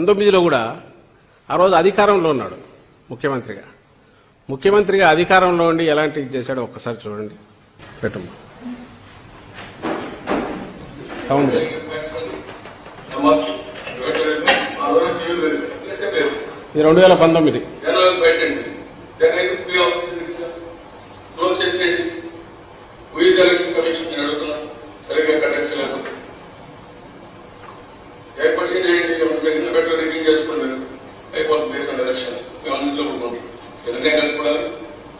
పంతొమ్మిదిలో కూడా ఆ రోజు అధికారంలో ఉన్నాడు ముఖ్యమంత్రిగా. ముఖ్యమంత్రిగా అధికారంలో ఉండి ఎలాంటి ఇది చేశాడో ఒక్కసారి చూడండి. పెట్టమ్మా. సౌండ్. ఇది రెండు వేల పంతొమ్మిది.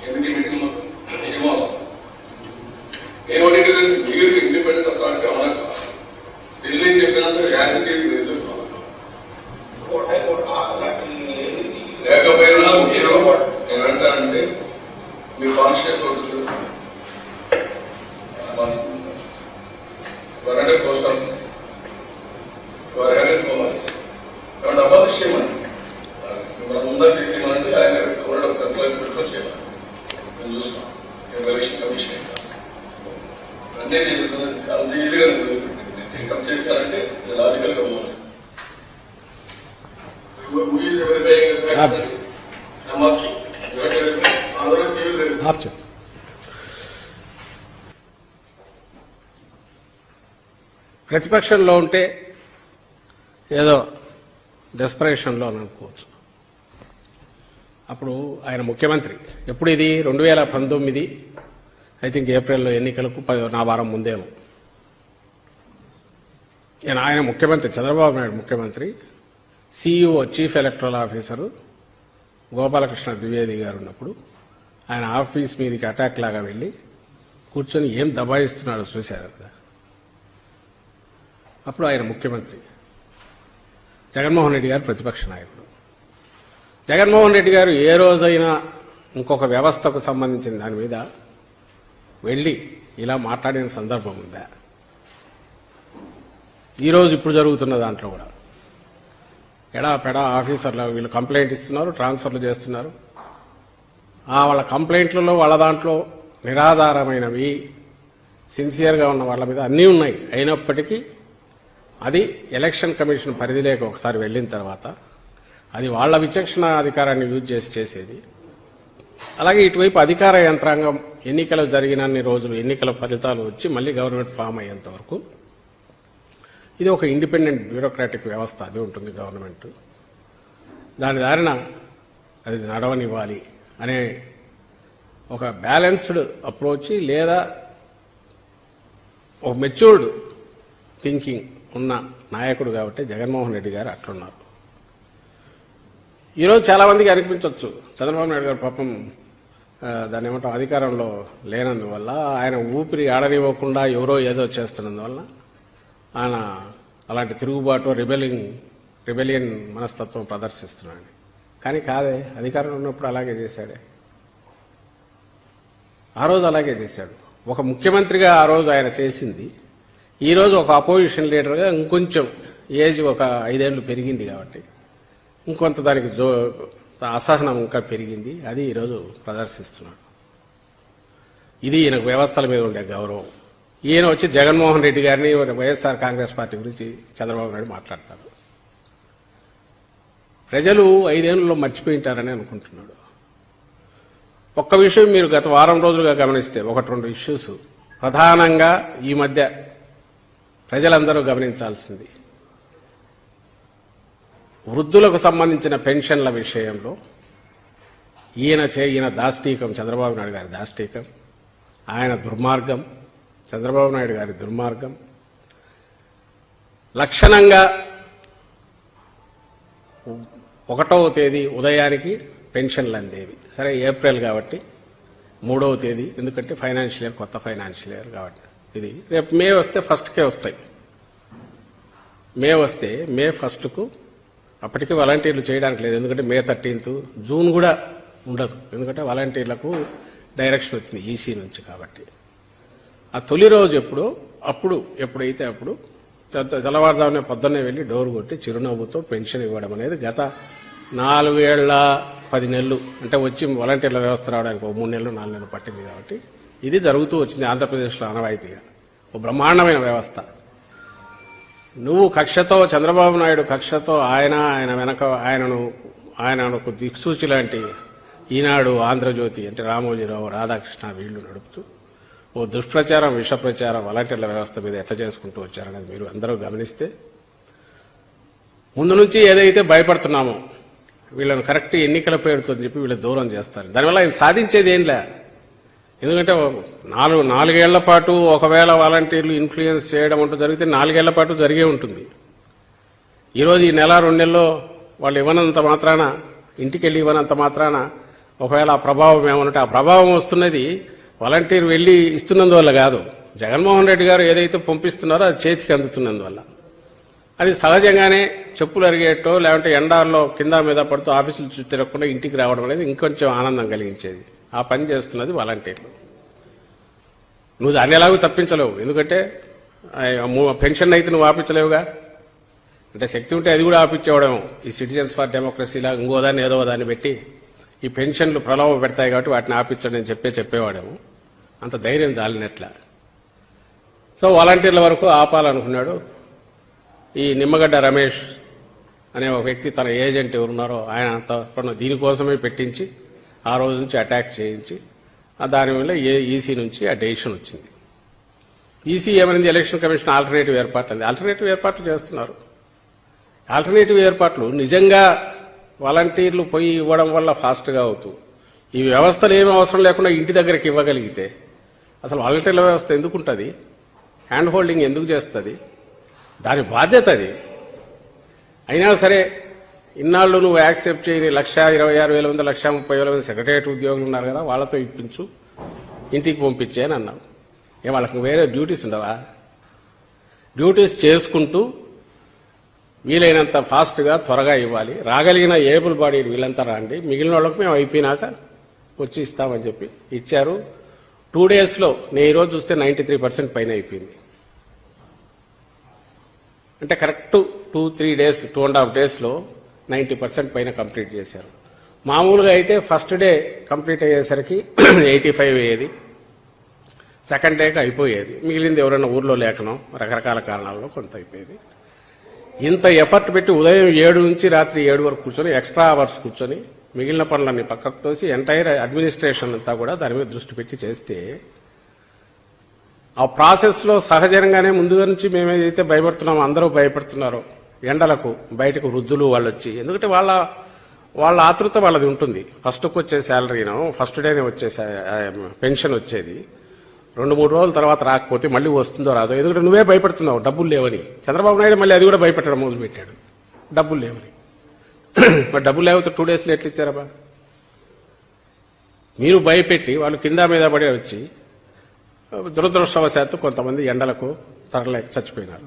ఎందుకంటే కలుసుకోవాలి మీటింగ్ మొత్తం నేను అడిగేది మీరు ఇండిపెండెంట్ అథారిటీ అవ్వాలి కాదా? ఢిల్లీ చెప్పినంత యాసిటీ తెలుసుకోవాలి లేకపోయినా మీరు ఏమంటారంటే మీ కాన్షియస్ అంటే నేను అంత ఈజీగా టేకప్ చేశారంటే లాజికల్గా. ప్రతిపక్షంలో ఉంటే ఏదో డెస్పరేషన్లో అని అనుకోవచ్చు. అప్పుడు ఆయన ముఖ్యమంత్రి. ఎప్పుడు ఇది? రెండు వేల పంతొమ్మిది ఐ థింక్ ఏప్రిల్లో ఎన్నికలకు పది- నా వారం ముందేమో నేను ఆయన ముఖ్యమంత్రి చంద్రబాబు నాయుడు ముఖ్యమంత్రి CEO chief electoral officer Gopalakrishna Dwivedi garu ఉన్నప్పుడు ఆయన ఆఫీస్ మీదకి అటాక్ లాగా వెళ్ళి కూర్చొని ఏం దబాయిస్తున్నాడో చూశారు కదా. అప్పుడు ఆయన ముఖ్యమంత్రి. జగన్మోహన్ రెడ్డి గారు ప్రతిపక్ష నాయకుడు. జగన్మోహన్ రెడ్డి గారు ఏ రోజైనా ఇంకొక వ్యవస్థకు సంబంధించిన దాని మీద వెళ్ళి ఇలా మాట్లాడిన సందర్భం ఉందా? ఈరోజు ఇప్పుడు జరుగుతున్న దాంట్లో కూడా. ఎడా పెడా ఆఫీసర్లు వీళ్ళు కంప్లైంట్ ఇస్తున్నారు ట్రాన్స్ఫర్లు చేస్తున్నారు. ఆ వాళ్ళ కంప్లైంట్లలో వాళ్ళ దాంట్లో నిరాధారమైనవి సిన్సియర్గా ఉన్న వాళ్ళ మీద అన్నీ ఉన్నాయి. అయినప్పటికీ అది ఎలక్షన్ కమిషన్ పరిధిలోకి ఒకసారి వెళ్ళిన తర్వాత అది వాళ్ళ విచక్షణ అధికారాన్ని యూజ్ చేసి చేసేది. అలాగే ఇటువైపు అధికార యంత్రాంగం ఎన్నికలు జరిగినన్ని రోజులు ఎన్నికల ఫలితాలు వచ్చి మళ్ళీ గవర్నమెంట్ ఫామ్ అయ్యేంత వరకు ఇది ఒక ఇండిపెండెంట్ బ్యూరోక్రాటిక్ వ్యవస్థ అది ఉంటుంది గవర్నమెంట్. దాని దారిన అది నడవనివ్వాలి అనే ఒక బ్యాలెన్స్డ్ అప్రోచ్ లేదా ఒక మెచ్యూర్డ్ థింకింగ్ ఉన్న నాయకుడు కాబట్టి జగన్మోహన్ రెడ్డి గారు అట్లున్నారు. ఈరోజు చాలామందికి అనిపించవచ్చు చంద్రబాబు నాయుడు గారు పాపం దాని దాన్ని ఏమంటాం అధికారంలో లేనందువల్ల ఆయన ఊపిరి ఆడనివ్వకుండా ఎవరో ఏదో చేస్తున్నందువల్ల ఆయన అలాంటి తిరుగుబాటు రిబెలింగ్ రిబెలియన్ మనస్తత్వం ప్రదర్శిస్తున్నాడు. కానీ కాదే అధికారంలో ఉన్నప్పుడు అలాగే చేశాడే. ఆ రోజు అలాగే చేశాడు. ఒక ముఖ్యమంత్రిగా ఆ రోజు ఆయన చేసింది. ఈరోజు ఒక అపోజిషన్ లీడర్గా ఇంకొంచెం ఏజ్ ఒక ఐదేళ్ళు పెరిగింది కాబట్టి. ఇంకొంత దానికి జో అసహనం ఇంకా పెరిగింది. అది ఈరోజు ప్రదర్శిస్తున్నాడు. ఇది ఈయనకు వ్యవస్థల మీద ఉండే గౌరవం. ఈయన వచ్చి జగన్మోహన్ రెడ్డి గారిని వైఎస్ఆర్ కాంగ్రెస్ పార్టీ గురించి చంద్రబాబు నాయుడు మాట్లాడతారు. ప్రజలు ఐదేళ్ళలో మర్చిపోయింటారని అనుకుంటున్నాడు. ఒక్క విషయం మీరు గత వారం రోజులుగా గమనిస్తే ఒకటి రెండు ఇష్యూస్ ప్రధానంగా ఈ మధ్య ప్రజలందరూ గమనించాల్సింది వృద్ధులకు సంబంధించిన పెన్షన్ల విషయంలో ఈయన చే ఈయన దాష్టీకం చంద్రబాబు నాయుడు గారి దాష్టీకం ఆయన దుర్మార్గం చంద్రబాబు నాయుడు గారి దుర్మార్గం. లక్షణంగా ఒకటవ తేదీ ఉదయానికి పెన్షన్లు అందేవి. సరే ఏప్రిల్ కాబట్టి మూడవ తేదీ ఎందుకంటే ఫైనాన్షియల్ ఇయర్ కొత్త ఫైనాన్షియల్ ఇయర్ కాబట్టి. ఇది రేపు మే వస్తే ఫస్ట్కే వస్తాయి. మే వస్తే మే ఫస్ట్కు అప్పటికి వాలంటీర్లు చేయడానికి లేదు. ఎందుకంటే మే థర్టీన్త్ జూన్ కూడా ఉండదు. ఎందుకంటే వాలంటీర్లకు డైరెక్షన్ వచ్చింది ఈసీ నుంచి కాబట్టి. ఆ తొలి రోజు ఎప్పుడో అప్పుడు ఎప్పుడైతే అప్పుడు తెల్లవారుజామునే పొద్దున్నే వెళ్ళి డోర్ కొట్టి చిరునవ్వుతో పెన్షన్ ఇవ్వడం అనేది గత నాలుగేళ్ళ పది నెలలు. అంటే వచ్చి వాలంటీర్ల వ్యవస్థ రావడానికి ఒక మూడు నెలలు నాలుగు నెలలు పట్టింది కాబట్టి ఇది జరుగుతూ వచ్చింది ఆంధ్రప్రదేశ్లో ఆనవాయితీగా. ఒక బ్రహ్మాండమైన వ్యవస్థ. నువ్వు కక్షతో చంద్రబాబు నాయుడు కక్షతో ఆయన ఆయన వెనక ఆయనను ఆయనకు దిక్సూచి లాంటి ఈనాడు ఆంధ్రజ్యోతి అంటే రామోజీరావు రాధాకృష్ణ వీళ్ళు నడుపుతూ ఓ దుష్ప్రచారం విష ప్రచారం వాలంటీర్ల వ్యవస్థ మీద ఎట్లా చేసుకుంటూ వచ్చారనేది మీరు అందరూ గమనిస్తే ముందు నుంచి ఏదైతే భయపడుతున్నామో వీళ్ళని కరెక్ట్ ఎన్నికల పేరుతో చెప్పి వీళ్ళు దూరం చేస్తారు. దానివల్ల ఆయన సాధించేది ఏం లే? ఎందుకంటే నాలుగు నాలుగేళ్ళ పాటు ఒకవేళ వాలంటీర్లు ఇన్ఫ్లుయెన్స్ చేయడం అంటూ జరిగితే నాలుగేళ్ళ పాటు జరిగే ఉంటుంది. ఈరోజు ఈ నెల రెండు నెలల్లో వాళ్ళు ఇవ్వనంత మాత్రాన ఇంటికి వెళ్ళి ఇవ్వనంత మాత్రాన ఒకవేళ ఆ ప్రభావం ఏమనంటే ఆ ప్రభావం వస్తున్నది వాలంటీర్ వెళ్ళి ఇస్తున్నందువల్ల కాదు. జగన్మోహన్ రెడ్డి గారు ఏదైతే పంపిస్తున్నారో అది చేతికి అందుతున్నందువల్ల. అది సహజంగానే చెప్పులు అరిగేటో లేదంటే ఎండాల్లో కింద మీద పడుతూ ఆఫీసులు చూసి తిరగకుండా ఇంటికి రావడం అనేది ఇంకొంచెం ఆనందం కలిగించేది. ఆ పని చేస్తున్నది వాలంటీర్లు. నువ్వు దాన్ని ఎలాగో తప్పించలేవు. ఎందుకంటే పెన్షన్ అయితే నువ్వు ఆపించలేవుగా. అంటే శక్తి ఉంటే అది కూడా ఆపించేవడము. ఈ సిటిజన్స్ ఫర్ డెమోక్రసీలా ఇంకో దాన్ని ఏదో దాన్ని పెట్టి ఈ పెన్షన్లు ప్రలోభ పెడతాయి కాబట్టి వాటిని ఆపించండి అని చెప్పే చెప్పేవాడేమో. అంత ధైర్యం చాలినట్ల సో వాలంటీర్ల వరకు ఆపాలనుకున్నాడు. ఈ నిమ్మగడ్డ రమేష్ అనే ఒక వ్యక్తి తన ఏజెంట్ ఎవరున్నారో ఆయన తరఫున దీనికోసమే పెట్టించి ఆ రోజు నుంచి అటాక్ చేయించి ఆ దాని వల్ల ఏ ఈసీ నుంచి ఆ డెసిషన్ వచ్చింది ఈసీ ఏమైంది? ఎలక్షన్ కమిషన్ ఆల్టర్నేటివ్ ఏర్పాట్లు అంది. ఆల్టర్నేటివ్ ఏర్పాట్లు చేస్తున్నారు. ఆల్టర్నేటివ్ ఏర్పాట్లు నిజంగా వాలంటీర్లు పోయి ఇవ్వడం వల్ల ఫాస్ట్గా అవుతూ ఈ వ్యవస్థలు ఏమి అవసరం లేకుండా ఇంటి దగ్గరికి ఇవ్వగలిగితే అసలు వాలంటీర్ల వ్యవస్థ ఎందుకు ఉంటుంది? హ్యాండ్ హోల్డింగ్ ఎందుకు చేస్తుంది? దాని బాధ్యత అది. అయినా సరే ఇన్నాళ్ళు నువ్వు యాక్సెప్ట్ చేయని లక్ష ఇరవై ఆరు వేల మంది లక్ష ముప్పై వేల మంది సెక్రటేరియట్ ఉద్యోగులు ఉన్నారు కదా వాళ్ళతో ఇప్పించు. ఇంటికి పంపించే అని అన్నావు. ఏ వాళ్ళకి వేరే డ్యూటీస్ ఉండవా? డ్యూటీస్ చేసుకుంటూ వీలైనంత ఫాస్ట్గా త్వరగా ఇవ్వాలి. రాగలిగిన ఏబుల్ బాడీ వీళ్ళంతా రండి. మిగిలిన వాళ్ళకి మేము అయిపోయినాక వచ్చి ఇస్తామని చెప్పి ఇచ్చారు. టూ డేస్లో నేను ఈరోజు చూస్తే నైంటీ త్రీ పర్సెంట్ పైన అయిపోయింది. అంటే correct two three days two and half డేస్లో నైంటీ పర్సెంట్ పైన కంప్లీట్ చేశారు. మామూలుగా అయితే ఫస్ట్ డే కంప్లీట్ అయ్యేసరికి ఎయిటీ ఫైవ్ అయ్యేది. సెకండ్ డేకి అయిపోయేది. మిగిలింది ఎవరైనా ఊర్లో లేకనో రకరకాల కారణాల్లో కొంత అయిపోయేది. ఇంత ఎఫర్ట్ పెట్టి ఉదయం ఏడు నుంచి రాత్రి ఏడు వరకు కూర్చొని ఎక్స్ట్రా అవర్స్ కూర్చొని మిగిలిన పనులన్నీ పక్కకు తోసి ఎంటైర్ అడ్మినిస్ట్రేషన్ అంతా కూడా దాని మీద దృష్టి పెట్టి చేస్తే ఆ ప్రాసెస్లో సహజంగానే ముందుగా నుంచి మేము ఏదైతే భయపడుతున్నామో అందరూ భయపడుతున్నారో ఎండలకు బయటకు వృద్ధులు వాళ్ళు వచ్చి ఎందుకంటే వాళ్ళ వాళ్ళ ఆతృత వాళ్ళది ఉంటుంది. ఫస్ట్కి వచ్చే శాలరీను ఫస్ట్ డేనే వచ్చే పెన్షన్ వచ్చేది. రెండు మూడు రోజుల తర్వాత రాకపోతే మళ్ళీ వస్తుందో రాదో ఎందుకంటే నువ్వే భయపడుతున్నావు డబ్బులు లేవని. చంద్రబాబు నాయుడు మళ్ళీ అది కూడా భయపెట్టడం మొదలుపెట్టాడు. డబ్బులు లేవని. మరి డబ్బులు లేకపోతే టూ డేస్లో ఎట్లు ఇచ్చారబ్బా మీరు భయపెట్టి వాళ్ళు కింద మీద పడి వచ్చి దురదృష్టవశాత్తు కొంతమంది ఎండలకు తరలేక చచ్చిపోయినారు.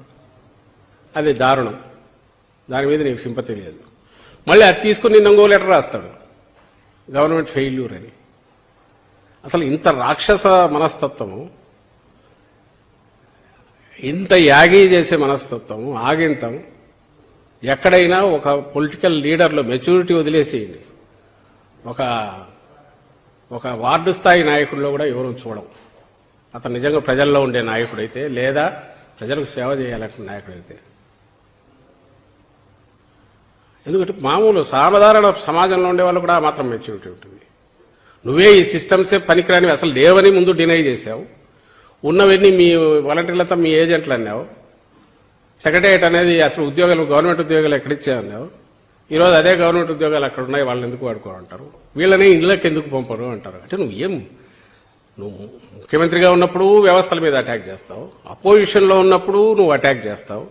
అది దారుణం. దాని మీద నీకు సింపతి లేదు మళ్ళీ అది తీసుకుని నంగో లెటర్ రాస్తాడు. గవర్నమెంట్ ఫెయిల్యూర్ అని. అసలు ఇంత రాక్షస మనస్తత్వము ఇంత యాగి చేసే మనస్తత్వము ఆగింతం ఎక్కడైనా ఒక పొలిటికల్ లీడర్లో మెచ్యూరిటీ వదిలేసేయండి. ఒక ఒక వార్డు స్థాయి నాయకుల్లో కూడా ఎవరు చూడవు. అతను నిజంగా ప్రజల్లో ఉండే నాయకుడైతే లేదా ప్రజలకు సేవ చేయాలంటే నాయకుడైతే. ఎందుకంటే మామూలు సాధారణ సమాజంలో ఉండే వాళ్ళు కూడా మాత్రం మెచ్యూరిటీ ఉంటుంది. నువ్వే ఈ సిస్టమ్సే పనికిరానివి అసలు లేవని ముందు డినై చేశావు. ఉన్నవన్నీ మీ వాలంటీర్లంతా మీ ఏజెంట్లు అన్నావు. సెక్రటరియట్ అనేది అసలు ఉద్యోగాలు గవర్నమెంట్ ఉద్యోగాలు ఎక్కడిచ్చాయన్నావు ఈరోజు అదే గవర్నమెంట్ ఉద్యోగాలు అక్కడ ఉన్నాయి వాళ్ళని ఎందుకు వాడుకోరంటారు వీళ్ళని ఇళ్ళకి ఎందుకు పంపరు అంటారు. అంటే నువ్వు ఏం నువ్వు ముఖ్యమంత్రిగా ఉన్నప్పుడు వ్యవస్థల మీద అటాక్ చేస్తావు. అపోజిషన్లో ఉన్నప్పుడు నువ్వు అటాక్ చేస్తావు.